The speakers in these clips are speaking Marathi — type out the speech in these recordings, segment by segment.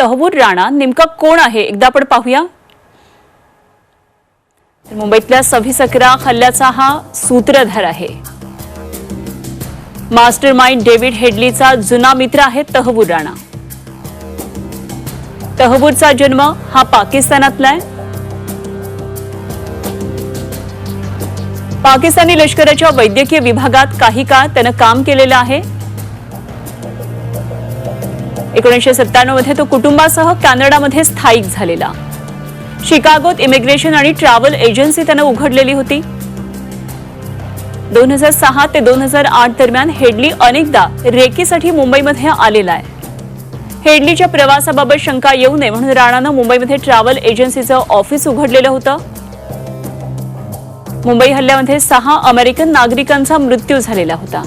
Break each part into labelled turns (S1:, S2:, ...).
S1: तहवूर राणा नेमका कोण आहे? एकदा आपण पाहूया. मुंबईतल्या सव्वीस अकरा हल्ल्याचा हा सूत्रधार आहे. मास्टर माइंड डेव्हिड हेडलीचा जुना मित्र आहे तहवूर राणा. तहबूरचा जन्म हा पाकिस्तानातला आहे. पाकिस्तानी लष्कराच्या वैद्यकीय विभागात काही काळ त्यानं काम केलेलं आहे. एकोणीसशे सत्त्याण्णवमध्ये तो कुटुंबासह कॅनडामध्ये स्थायिक झालेला. शिकागोत इमिग्रेशन आणि ट्रॅव्हल एजन्सी त्यानं उघडलेली होती. दोन हजार सहा ते दोन हजार आठ दरम्यान हेडली अनेकदा रेकीसाठी मुंबईमध्ये आलेला आहे. हेडलीच्या प्रवासाबाबत शंका येऊ नये म्हणून राणानं मुंबईमध्ये ट्रॅव्हल एजन्सीचं ऑफिस उघडलेलं होतं. मुंबई हल्ल्यामध्ये सहा अमेरिकन नागरिकांचा मृत्यू झालेला होता.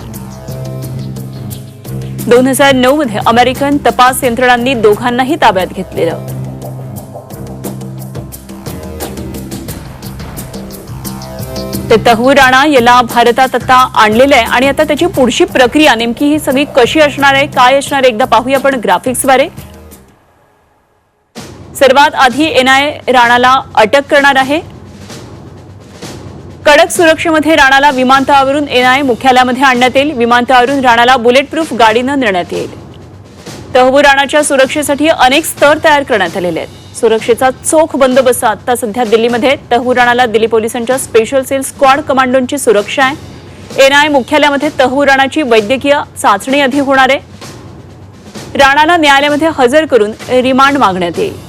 S1: दोन हजार नऊ मध्ये अमेरिकन तपास यंत्रणांनी दोघांनाही ताब्यात घेतलेलं. तर तहूर राणा याला भारतात आता आणलेलं आहे आणि आता त्याची पुढची प्रक्रिया नेमकी ही सगळी कशी असणार आहे काय असणार आहे एकदा पाहूया आपण ग्राफिक्सद्वारे सर्वात आधी एनआय राणाला अटक करणार आहे. कडक सुरक्षेमध्ये राणाला विमानतळावरून एनआयए मुख्यालयामध्ये आणण्यात येईल. विमानतळावरून राणाला बुलेट प्रूफ गाडीनं नेण्यात येईल. तहबू राणाच्या सुरक्षेसाठी अनेक स्तर तयार करण्यात आलेले आहेत. सुरक्षेचा चोख बंदोबस्त आता सध्या दिल्लीमध्ये तहबू राणाला दिल्ली पोलिसांच्या स्पेशल सेल स्क्वॉड कमांडोंची सुरक्षा आहे. एनआयए मुख्यालयामध्ये तहबू राणाची वैद्यकीय चाचणी आधी होणार आहे. राणाला न्यायालयामध्ये हजर करून रिमांड मागण्यात येईल.